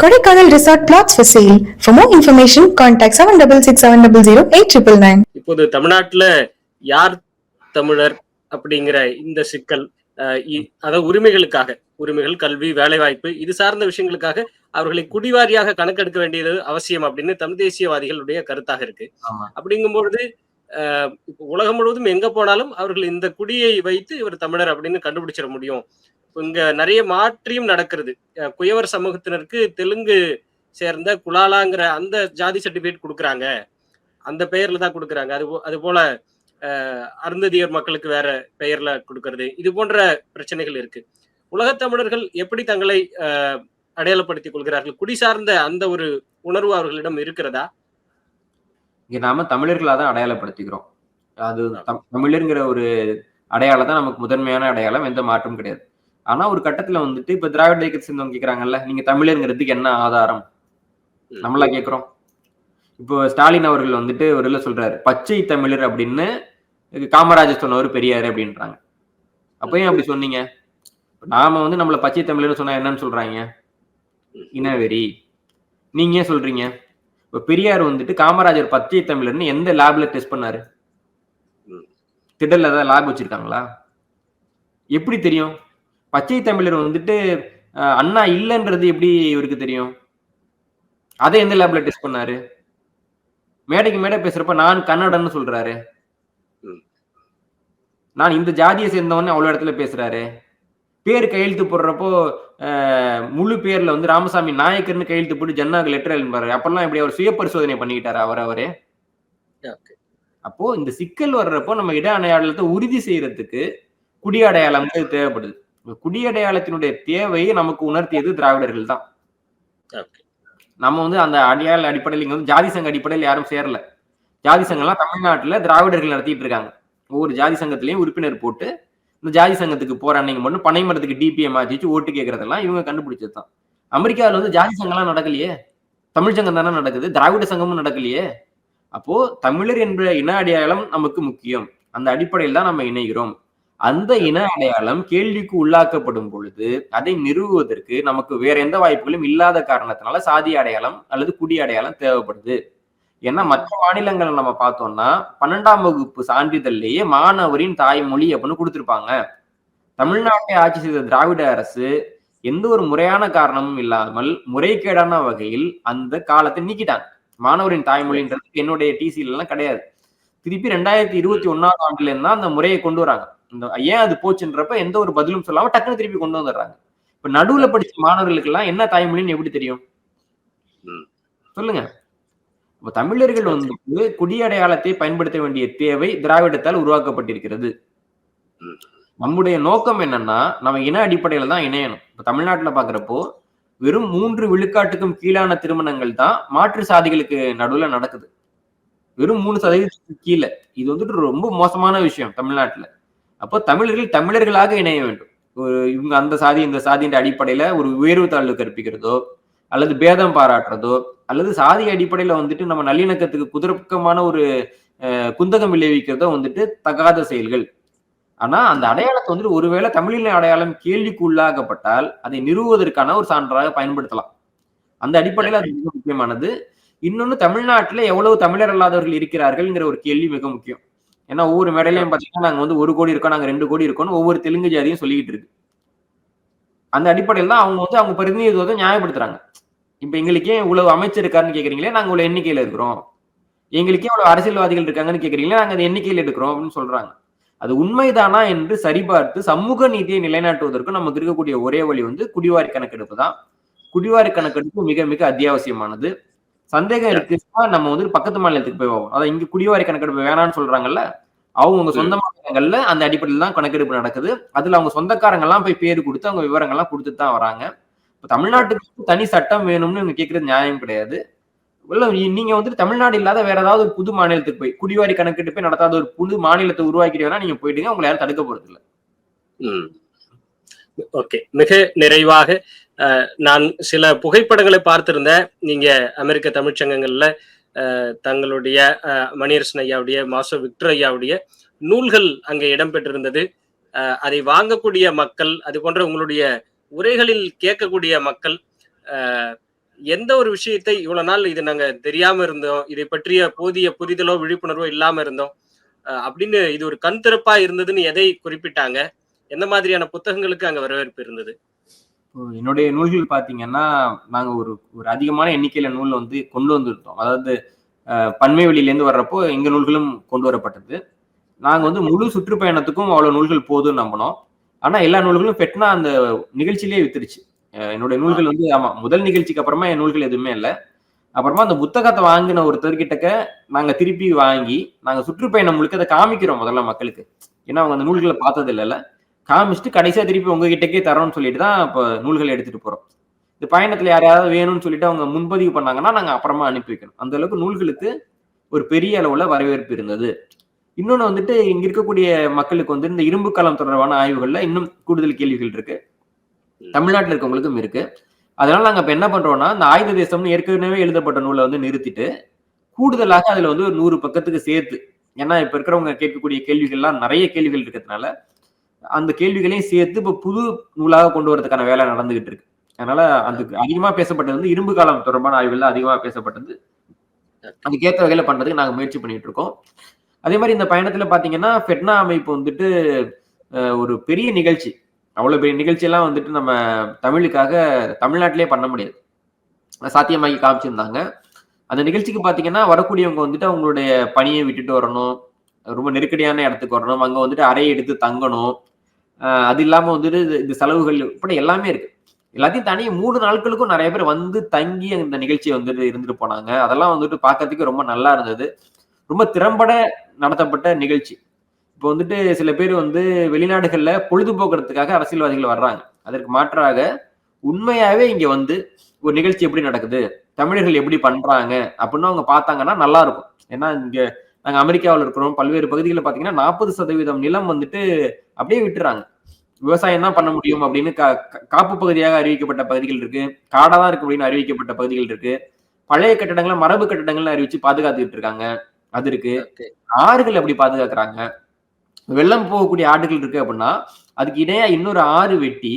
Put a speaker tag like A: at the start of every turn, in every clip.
A: Kodaikanal resort flats for sale. For more information, contact seven double six seven double zero eight triple nine.
B: இப்போது தமிழ்நாட்டுல யார் தமிழர் அப்படிங்கிற இந்த சிக்கல் அதாவது உரிமைகளுக்காக உரிமைகள் கல்வி வேலைவாய்ப்பு இது சார்ந்த விஷயங்களுக்காக அவர்களை குடிவாரியாக கணக்கெடுக்க வேண்டியது அவசியம் அப்படின்னு தமிழ் தேசியவாதிகளுடைய கருத்தாக இருக்கு அப்படிங்கும்பொழுது உலகம் முழுவதும் எங்க போனாலும் அவர்கள் இந்த குடியை வைத்து இவர் தமிழர் அப்படின்னு கண்டுபிடிச்சிட முடியும் இங்க நிறைய மாற்றியும் நடக்கிறது. குயவர் சமூகத்தினருக்கு தெலுங்கு சேர்ந்த குலாலாங்கிற அந்த ஜாதி சர்டிபிகேட் கொடுக்குறாங்க. அந்த பெயர்ல தான் கொடுக்குறாங்க. அது அது போல அருந்ததியர் மக்களுக்கு வேற பெயர்ல கொடுக்கறது. இது போன்ற பிரச்சனைகள் இருக்கு. உலகத் தமிழர்கள் எப்படி தங்களை அஹ், அடையாளப்படுத்திக் கொள்கிறார்கள்? குடி சார்ந்த அந்த ஒரு உணர்வு அவர்களிடம் இருக்கிறதா?
C: இங்க நாம தமிழர்களா தான் அடையாளப்படுத்திக்கிறோம். அது தம்- தமிழருங்கிற ஒரு அடையாளம் தான் நமக்கு முதன்மையான அடையாளம். எந்த மாற்றம் கிடையாது. ஆனா ஒரு கட்டத்துல வந்துட்டு இப்ப திராவிட இயக்கத்தை சேர்ந்தவங்க கேக்குறாங்கல்ல நீங்க தமிழருங்கிறதுக்கு என்ன ஆதாரம். நம்மளா கேக்குறோம். இப்போ ஸ்டாலின் அவர்கள் வந்துட்டு ஒரு இதுல சொல்றாரு பச்சை தமிழர் அப்படின்னு காமராஜர் சொன்னவர் பெரியாரு அப்படின்றாங்க. அப்ப ஏன் அப்படி சொன்னீங்க? நாம வந்து நம்மள பச்சை தமிழர்னு சொன்னா என்னன்னு சொல்றாங்க? இனவெறி. நீங்க ஏன் சொல்றீங்க? இப்ப பெரியார் வந்துட்டு காமராஜர் பச்சை தமிழர்னு எந்த லேப்ல டெஸ்ட் பண்ணாரு. திடல்ல ஏதாவது லேப் வச்சிருக்காங்களா? எப்படி தெரியும்? பச்சை தமிழர் வந்துட்டு அண்ணா இல்லைன்றது எப்படி இவருக்கு தெரியும்? அதை எந்த லேப்ல டெஸ்ட் பண்ணாரு? மேடைக்கு மேடை பேசுறப்ப நான் கன்னடன்னு சொல்றாரு. நான் இந்த ஜாதியை சேர்ந்தவன்னு அவ்வளவு இடத்துல பேசுறாரு. பேர் கையெழுத்து போடுறப்போ முழு பேர்ல வந்து ராமசாமி நாயக்கர்னு கையெழுத்து போட்டு ஜன்னாக்கு லெட்டர் எழுதுவாரு அப்பெல்லாம் இப்படி அவர் சுய பரிசோதனை பண்ணிக்கிட்டாரு அவர் அவரே. அப்போ இந்த சிக்கல் வர்றப்போ நம்ம இட அடையாளத்தை உறுதி செய்யறதுக்கு குடி அடையாளங்கள் தேவைப்படுது. இந்த குடி அடையாளத்தினுடைய தேவையை நமக்கு உணர்த்தியது திராவிடர்கள் தான். நம்ம வந்து அந்த அடையாள அடிப்படையில் இங்க வந்து ஜாதி சங்க அடிப்படையில் யாரும் சேரல. ஜாதி சங்கம்லாம் தமிழ்நாட்டுல திராவிடர்கள் நடத்திட்டு இருக்காங்க. ஒவ்வொரு ஜாதி சங்கத்திலையும் உறுப்பினர் போட்டு இந்த ஜாதி சங்கத்துக்கு போற அன்னைக்கு மட்டும் பனை மரத்துக்கு டிபிஎம் வச்சு ஓட்டு கேட்கறதெல்லாம் இவங்க கண்டுபிடிச்சது தான். அமெரிக்காவில் வந்து ஜாதி சங்கம்லாம் நடக்கலையே. தமிழ் சங்கம் தானே நடக்குது. திராவிட சங்கமும் நடக்கலையே. அப்போ தமிழர் என்ற இன அடையாளம் நமக்கு முக்கியம். அந்த அடிப்படையில் தான் நம்ம இணைகிறோம். அந்த இன அடையாளம் கேள்விக்கு உள்ளாக்கப்படும் பொழுது அதை நிறுவுவதற்கு நமக்கு வேற எந்த வாய்ப்புகளும் இல்லாத காரணத்தினால சாதி அடையாளம் அல்லது குடி அடையாளம் தேவைப்படுது. ஏன்னா மற்ற மாநிலங்களை நம்ம பார்த்தோம்னா பன்னெண்டாம் வகுப்பு சான்றிதழ்லேயே மாணவரின் தாய்மொழி அப்படின்னு கொடுத்துருப்பாங்க. தமிழ்நாட்டை ஆட்சி செய்த திராவிட அரசு எந்த ஒரு முறையான காரணமும் இல்லாமல் முறைகேடான வகையில் அந்த காலத்தை நீக்கிட்டாங்க. மாணவரின் தாய்மொழின்றது என்னுடைய டிசில எல்லாம் கிடையாது. திருப்பி ரெண்டாயிரத்தி இருபத்தி ஒன்னாம் ஆண்டுல இருந்தா அந்த முறையை கொண்டு வராங்க. இந்த ஏன் அது போச்சுன்றப்ப எந்த ஒரு பதிலும் சொல்லாம டக்குன்னு திருப்பி கொண்டு வந்துடுறாங்க. இப்ப நடுவுல படிச்ச மாணவர்களுக்கு எல்லாம் என்ன தாய்மொழின்னு எப்படி தெரியும். சொல்லுங்க. இப்ப தமிழர்கள் வந்து குடியடையாளத்தை பயன்படுத்த வேண்டிய தேவை திராவிடத்தால் உருவாக்கப்பட்டிருக்கிறது. நம்முடைய நோக்கம் என்னன்னா நம்ம இன அடிப்படையில தான் இணையணும். இப்ப தமிழ்நாட்டுல பாக்குறப்போ வெறும் மூன்று விழுக்காட்டுக்கும் கீழான திருமணங்கள் தான் மாற்று சாதிகளுக்கு நடுவுல நடக்குது. வெறும் மூணு சதவீதத்துக்கு கீழே. இது வந்துட்டு ரொம்ப மோசமான விஷயம் தமிழ்நாட்டுல. அப்போ தமிழர்கள் தமிழர்களாக இணைய வேண்டும். இவங்க அந்த சாதி இந்த சாதியின் அடிப்படையில ஒரு உயர்வு தாழ்வு கற்பிக்கிறதோ அல்லது பேதம் பாராட்டுறதோ அல்லது சாதி அடிப்படையில வந்துட்டு நம்ம நல்லிணக்கத்துக்கு குதிரக்கமான ஒரு குந்தகம் விளைவிக்கிறதோ வந்துட்டு தகாத செயல்கள். ஆனா அந்த அடையாளத்தை வந்துட்டு ஒருவேளை தமிழின அடையாளம் கேள்விக்கு உள்ளாகப்பட்டால் அதை நிறுவுவதற்கான ஒரு சான்றாக பயன்படுத்தலாம். அந்த அடிப்படையில் அது மிக முக்கியமானது. இன்னொன்னு தமிழ்நாட்டுல எவ்வளவு தமிழர் அல்லாதவர்கள் இருக்கிறார்கள்ங்கிற ஒரு கேள்வி மிக முக்கியம். ஏன்னா ஒவ்வொரு மேடையிலையும் பார்த்தீங்கன்னா நாங்கள் வந்து ஒரு கோடி இருக்கோம் நாங்கள் ரெண்டு கோடி இருக்கோம்னு ஒவ்வொரு தெலுங்கு ஜாதியும் சொல்லிக்கிட்டு இருக்கு. அந்த அடிப்படையில் தான் அவங்க வந்து அவங்க பிரதிநிதித்துவத்தை நியாயப்படுத்துறாங்க. இப்போ எங்களுக்கே இவ்வளவு அமைச்சர் இருக்காருன்னு கேட்குறீங்களே நாங்கள் இவ்வளோ எண்ணிக்கையில் இருக்கிறோம். எங்களுக்கே இவ்வளோ அரசியல்வாதிகள் இருக்காங்கன்னு கேட்குறீங்களே நாங்கள் அந்த எண்ணிக்கையில் எடுக்கிறோம் அப்படின்னு சொல்கிறாங்க அது உண்மைதானா என்று சரிபார்த்து சமூக நீதியை நிலைநாட்டுவதற்கு நமக்கு இருக்கக்கூடிய ஒரே வழி வந்து குடிவாரி கணக்கெடுப்பு தான். குடிவாரி கணக்கெடுப்பு மிக மிக அத்தியாவசியமானது. சந்தேகம் இருக்குன்னா நம்ம வந்து பக்கத்து மாநிலத்துக்கு போய் பார்ப்போம் அதான் இங்க குடிவாரி கணக்கெடுப்பு வேணாம்னு சொல்றாங்கல்ல அவங்க சொந்த மாநிலங்கள்ல அந்த அடிப்படையில் தான் கணக்கெடுப்பு நடக்குது. அதுல அவங்க சொந்தக்காரங்க எல்லாம் போய் பேர் கொடுத்து அவங்க விவரங்கள்லாம் கொடுத்துட்டு தான் வராங்க. இப்ப தமிழ்நாட்டுக்கு தனி சட்டம் வேணும்னு இவங்க கேட்கறது நியாயம் கிடையாது. இல்ல நீங்க வந்துட்டு தமிழ்நாடு இல்லாத வேற ஏதாவது ஒரு புது மாநிலத்துக்கு போய் குடிவாரி கணக்கெடுப்பே நடத்தாத ஒரு புது மாநிலத்தை உருவாக்கிட்டு நீங்க போயிடுங்க உங்களை யாரும் தடுக்க போறது இல்ல
B: ஓகே. மிக நிறைவாக நான் சில புகைப்படங்களை பார்த்திருந்தேன். நீங்க அமெரிக்க தமிழ்ச்சங்கங்கள்ல தங்களுடைய அஹ், மணியரசன் ஐயாவுடைய மாசோ விக்டர் ஐயாவுடைய நூல்கள் அங்கே இடம்பெற்றிருந்தது. அஹ், அதை வாங்கக்கூடிய மக்கள் அது போன்ற உங்களுடைய உரைகளில் கேட்கக்கூடிய மக்கள் எந்த ஒரு விஷயத்தை இவ்வளவு நாள் இது நாங்க தெரியாம இருந்தோம் இதை பற்றிய போதிய புரிதலோ விழிப்புணர்வோ இல்லாம இருந்தோம் அஹ் அப்படின்னு இது ஒரு கண் திறப்பா இருந்ததுன்னு எதை குறிப்பிட்டாங்க? எந்த மாதிரியான புத்தகங்களுக்கு அங்க வரவேற்பு இருந்தது?
C: என்னுடைய நூல்கள் பார்த்தீங்கன்னா நாங்கள் ஒரு ஒரு அதிகமான எண்ணிக்கையில நூல் வந்து கொண்டு வந்திருந்தோம். அதாவது பன்மை வெளியிலேருந்து வர்றப்போ எங்கள் நூல்களும் கொண்டு வரப்பட்டது. நாங்கள் வந்து முழு சுற்றுப்பயணத்துக்கும் அவ்வளோ நூல்கள் போதும்னு நம்பினோம். ஆனால் எல்லா நூல்களும் பெட்னா அந்த நிகழ்ச்சியிலேயே வித்துருச்சு என்னுடைய நூல்கள் வந்து ஆமாம் முதல் நிகழ்ச்சிக்கு அப்புறமா என் நூல்கள் எதுவுமே இல்லை. அப்புறமா அந்த புத்தகத்தை வாங்கின ஒருத்தர்கிட்டக்க நாங்கள் திருப்பி வாங்கி நாங்கள் சுற்றுப்பயணம் முழுக்க அதை காமிக்கிறோம் முதல்ல மக்களுக்கு. ஏன்னா அவங்க அந்த நூல்களை பார்த்தது இல்லைல்ல காமிச்சிட்டு கடைசியா திருப்பி உங்ககிட்டக்கே தரோம்னு சொல்லிட்டு தான் இப்போ நூல்களை எடுத்துட்டு போறோம். இந்த பயணத்துல யாரையாவது வேணும்னு சொல்லிட்டு அவங்க முன்பதிவு பண்ணாங்கன்னா நாங்க அப்புறமா அனுப்பி வைக்கணும். அந்த அளவுக்கு நூல்களுக்கு ஒரு பெரிய அளவுல வரவேற்பு இருந்தது. இன்னொன்னு வந்துட்டு இங்க இருக்கக்கூடிய மக்களுக்கு வந்து இந்த இரும்பு காலம் தொடர்பான ஆய்வுகள்ல இன்னும் கூடுதல் கேள்விகள் இருக்கு. தமிழ்நாட்டுல இருக்கவங்களுக்கும் இருக்கு. அதனால நாங்க இப்ப என்ன பண்றோம்னா இந்த ஆயுத தேசம்னு ஏற்கனவே எழுதப்பட்ட நூலை வந்து நிறுத்திட்டு கூடுதலாக அதுல வந்து ஒரு நூறு பக்கத்துக்கு சேர்த்து ஏன்னா இப்ப இருக்கிறவங்க கேட்கக்கூடிய கேள்விகள்லாம் நிறைய கேள்விகள் இருக்கிறதுனால அந்த கேள்விகளையும் சேர்த்து இப்ப புது நூலாக கொண்டு வரதுக்கான வேலை நடந்துகிட்டு இருக்கு. அதனால அதுக்கு அதிகமா பேசப்பட்டது வந்து இரும்பு காலம் தொடர்பான ஆய்வுகள் அதிகமா பேசப்பட்டது. அதுக்கேற்ற வகையில பண்றதுக்கு நாங்க முயற்சி பண்ணிட்டு இருக்கோம். அதே மாதிரி இந்த பயணத்துல பாத்தீங்கன்னா ஃபெட்னா அமைப்பு வந்துட்டு ஒரு பெரிய நிகழ்ச்சி. அவ்வளவு பெரிய நிகழ்ச்சி எல்லாம் வந்துட்டு நம்ம தமிழுக்காக தமிழ்நாட்டிலே பண்ண முடியாது. சாத்தியமாகி காமிச்சிருந்தாங்க. அந்த நிகழ்ச்சிக்கு பாத்தீங்கன்னா வரக்கூடியவங்க வந்துட்டு அவங்களுடைய பணியை விட்டுட்டு வரணும். ரொம்ப நெருக்கடியான இடத்துக்கு வரணும். அங்க வந்துட்டு அறையை எடுத்து தங்கணும். அது இல்லாம வந்துட்டு இது- இந்த செலவுகள் இப்படி எல்லாமே இருக்கு. எல்லாத்தையும் தனி மூணு நாட்களுக்கும் நிறைய பேர் வந்து தங்கி அந்த நிகழ்ச்சியை வந்துட்டு இருந்துட்டு போனாங்க. அதெல்லாம் வந்துட்டு பார்க்கறதுக்கு ரொம்ப நல்லா இருந்தது. ரொம்ப திறம்பட நடத்தப்பட்ட நிகழ்ச்சி. இப்போ வந்துட்டு சில பேர் வந்து வெளிநாடுகள்ல பொழுதுபோக்குறதுக்காக அரசியல்வாதிகள் வர்றாங்க. அதற்கு மாற்றாக உண்மையாவே இங்க வந்து ஒரு நிகழ்ச்சி எப்படி நடக்குது? தமிழர்கள் எப்படி பண்றாங்க? அப்படின்னு அவங்க பார்த்தாங்கன்னா நல்லா இருக்கும். ஏன்னா இங்க நாங்க அமெரிக்காவில் இருக்கிறோம். பல்வேறு பகுதிகளில் பாத்தீங்கன்னா நாற்பது சதவீதம் நிலம் வந்துட்டு அப்படியே விட்டுறாங்க. விவசாயம் தான் பண்ண முடியும் அப்படின்னு காப்பு பகுதியாக அறிவிக்கப்பட்ட பகுதிகள் இருக்கு. காடா தான் இருக்கு அப்படின்னு அறிவிக்கப்பட்ட பகுதிகள் இருக்கு. பழைய கட்டடங்களை மரபு கட்டடங்கள்னு அறிவிச்சு பாதுகாத்துக்கிட்டு இருக்காங்க. அது இருக்கு. ஆறுகள் எப்படி பாதுகாக்கிறாங்க. வெள்ளம் போகக்கூடிய ஆறுகள் இருக்கு அப்படின்னா அதுக்கு இடையா இன்னொரு ஆறு வெட்டி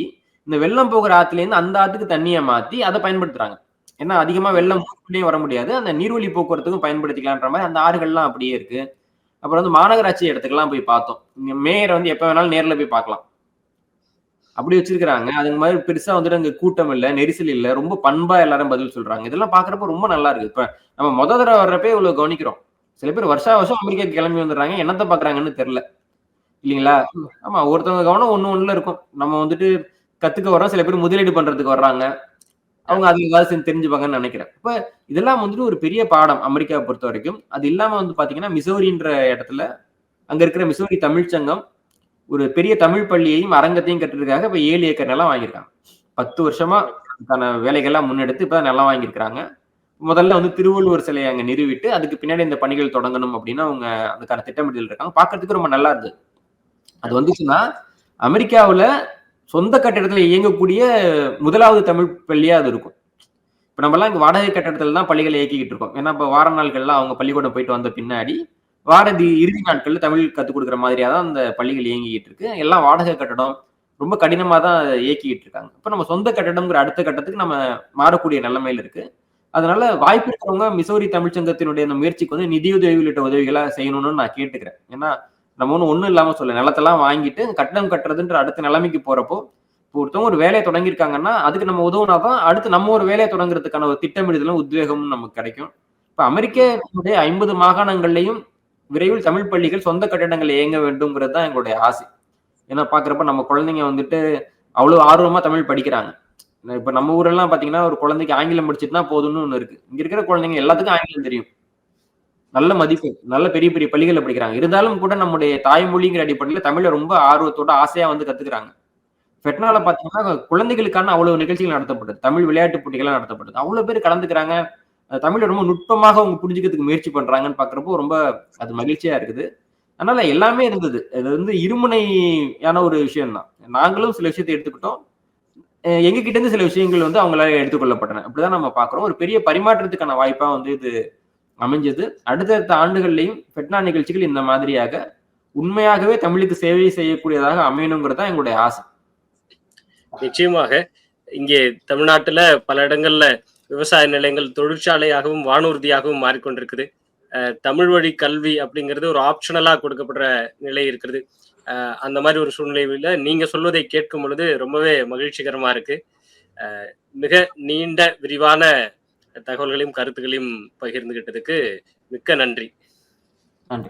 C: இந்த வெள்ளம் போகிற ஆத்துல இருந்து அந்த ஆத்துக்கு தண்ணியை மாத்தி அதை பயன்படுத்துறாங்க. ஏன்னா அதிகமா வெள்ளம் ஊருக்குள்ளேயே வர முடியாது. அந்த நீர்வழி போக்குவரத்துக்கும் பயன்படுத்திக்கலான்ற மாதிரி அந்த ஆறுகள்லாம் அப்படியே இருக்கு. அப்புறம் வந்து மாநகராட்சி இடத்துக்குலாம் போய் பார்த்தோம். மேயர் மேயரை வந்து எப்ப வேணாலும் நேர்ல போய் பார்க்கலாம். அப்படி வச்சிருக்கிறாங்க. அதுக்கு மாதிரி பெருசா வந்துட்டு அங்க கூட்டம் இல்ல நெரிசல் இல்ல. ரொம்ப பண்பா எல்லாரும் பதில் சொல்றாங்க. இதெல்லாம் பாக்குறப்ப ரொம்ப நல்லா இருக்கு. இப்ப நம்ம முத தடவை வர்றப்ப இவ்வளவு கவனிக்கிறோம். சில பேர் வருஷா வருஷம் அமெரிக்கா கிளம்பி வந்துடுறாங்க. என்னத்த பாக்குறாங்கன்னு தெரியல. இல்லைங்களா? ஆமா ஒருத்தவங்க கவனம் ஒண்ணு ஒண்ணுல இருக்கும். நம்ம வந்துட்டு கத்துக்க வரோம் சில பேர் முதலீடு பண்றதுக்கு வர்றாங்க. அவங்க அதுல ஏதாவது செஞ்சு தெரிஞ்சுப்பாங்கன்னு நினைக்கிறேன். இப்ப இதெல்லாம் வந்துட்டு ஒரு பெரிய பாடம் அமெரிக்காவை பொறுத்த வரைக்கும். அது இல்லாம வந்து பாத்தீங்கன்னா மிசோரின்ற இடத்துல அங்க இருக்கிற மிசோரி தமிழ்ச்சங்கம் ஒரு பெரிய தமிழ் பள்ளியையும் அரங்கத்தையும் கட்டுறதுக்காக இப்ப ஏழு ஏக்கர் நிலம் வாங்கியிருக்காங்க. பத்து வருஷமா அதுக்கான வேலைகள்லாம் முன்னெடுத்து இப்ப நிலம் வாங்கியிருக்கிறாங்க. முதல்ல வந்து திருவள்ளுவர் சிலையை அங்க நிறுவிட்டு அதுக்கு பின்னாடி இந்த பணிகள் தொடங்கணும் அப்படின்னு அவங்க அதுக்கான திட்டமிடல் இருக்காங்க. பாக்குறதுக்கு ரொம்ப நல்லா இருந்தது. அது வந்துச்சுன்னா அமெரிக்காவுல சொந்த கட்டிடத்துல இயங்கக்கூடிய முதலாவது தமிழ் பள்ளியா அது இருக்கும். இப்ப நம்ம எல்லாம் வாடகை கட்டடத்துல தான் பள்ளிகளை இயக்கிக்கிட்டு இருக்கோம். ஏன்னா இப்ப வார நாட்கள்லாம் அவங்க பள்ளிக்கூடம் போயிட்டு வந்த பின்னாடி வாரதி இறுதி நாட்கள்ல தமிழ் கற்றுக் கொடுக்குற மாதிரியா தான் அந்த பள்ளிகள் இயங்கிக்கிட்டு இருக்கு. எல்லாம் வாடகை கட்டடம் ரொம்ப கடினமா தான் இயக்கிக்கிட்டு இருக்காங்க. இப்ப நம்ம சொந்த கட்டடம்ங்கிற அடுத்த கட்டத்துக்கு நம்ம மாறக்கூடிய நிலைமையில இருக்கு. அதனால வாய்ப்பு இருக்கிறவங்க மிசோரி தமிழ்ச்சங்கத்தினுடைய அந்த முயற்சிக்கு வந்து நிதியுதவி உள்ளிட்ட உதவிகளா செய்யணும்னு நான் கேட்டுக்கிறேன். ஏன்னா நம்ம ஒன்றும் ஒன்றும் இல்லாமல் சொல்ல நிலத்தெல்லாம் வாங்கிட்டு கட்டணம் கட்டுறதுன்ற அடுத்த நிலைமைக்கு போகிறப்போ இப்போ ஒருத்தவங்க ஒரு வேலையை தொடங்கியிருக்காங்கன்னா அதுக்கு நம்ம உதவுனாதான் அடுத்து நம்ம ஒரு வேலையை தொடங்குறதுக்கான ஒரு திட்டமிடுதலும் உத்வேகமும் நமக்கு கிடைக்கும். இப்போ அமெரிக்க ஐம்பது மாகாணங்கள்லையும் விரைவில் தமிழ் பள்ளிகள் சொந்த கட்டிடங்கள் இயங்க வேண்டும்ங்கிறது தான் எங்களுடைய ஆசை. ஏன்னா பார்க்குறப்ப நம்ம குழந்தைங்க வந்துட்டு அவ்வளோ ஆர்வமாக தமிழ் படிக்கிறாங்க. இப்போ நம்ம ஊரெல்லாம் பார்த்தீங்கன்னா ஒரு குழந்தைக்கு ஆங்கிலம் படிச்சுட்டுனா போதும்னு ஒன்று இருக்குது இங்கே இருக்கிற குழந்தைங்க எல்லாத்துக்கும் ஆங்கிலம் தெரியும். நல்ல மதிப்பு நல்ல பெரிய பெரிய பள்ளிகளை படிக்கிறாங்க. இருந்தாலும் கூட நம்முடைய தாய்மொழிங்கிற அடிப்படையில் தமிழை ரொம்ப ஆர்வத்தோட ஆசையா வந்து கத்துக்கிறாங்க. ஃபெட்னால பாத்தீங்கன்னா குழந்தைகளுக்கான அவ்வளவு நிகழ்ச்சிகள் நடத்தப்படுது. தமிழ் விளையாட்டு போட்டிகள் நடத்தப்படுது. அவ்வளவு பேர் கலந்துக்கிறாங்க. தமிழை ரொம்ப நுட்பமாக அவங்க புரிஞ்சுக்கிறதுக்கு முயற்சி பண்றாங்கன்னு பாக்குறப்போ ரொம்ப அது மகிழ்ச்சியா இருக்குது. அதனால எல்லாமே இருந்தது. இது வந்து இருமுனையான ஒரு விஷயம் தான் நாங்களும் சில விஷயத்தை எடுத்துக்கிட்டோம். எங்க கிட்ட இருந்து சில விஷயங்கள் வந்து அவங்களால எடுத்துக்கொள்ளப்பட்டன. அப்படிதான் நம்ம பாக்குறோம் ஒரு பெரிய பரிமாற்றத்துக்கான வாய்ப்பா வந்து இது அமைஞ்சது. அடுத்தடுத்த ஆண்டுகள்லையும் பெட்னா நிகழ்ச்சிகள் இந்த மாதிரியாக உண்மையாகவே தமிழுக்கு சேவை செய்யக்கூடியதாக அமையணுங்கிறது தான் எங்களுடைய ஆசை.
B: நிச்சயமாக. இங்கே தமிழ்நாட்டுல பல இடங்கள்ல விவசாய நிலையங்கள் தொழிற்சாலையாகவும் வானூர்தியாகவும் மாறிக்கொண்டிருக்குது. தமிழ் வழி கல்வி அப்படிங்கிறது ஒரு ஆப்ஷனலா கொடுக்கப்படுற நிலை இருக்கிறது அந்த மாதிரி ஒரு சூழ்நிலையில நீங்க சொல்வதை கேட்கும் பொழுது ரொம்பவே மகிழ்ச்சிகரமா இருக்கு. மிக நீண்ட விரிவான தகவல்களையும் கருத்துக்களையும் பகிர்ந்துகிட்டதுக்கு மிக்க நன்றி.
C: நன்றி.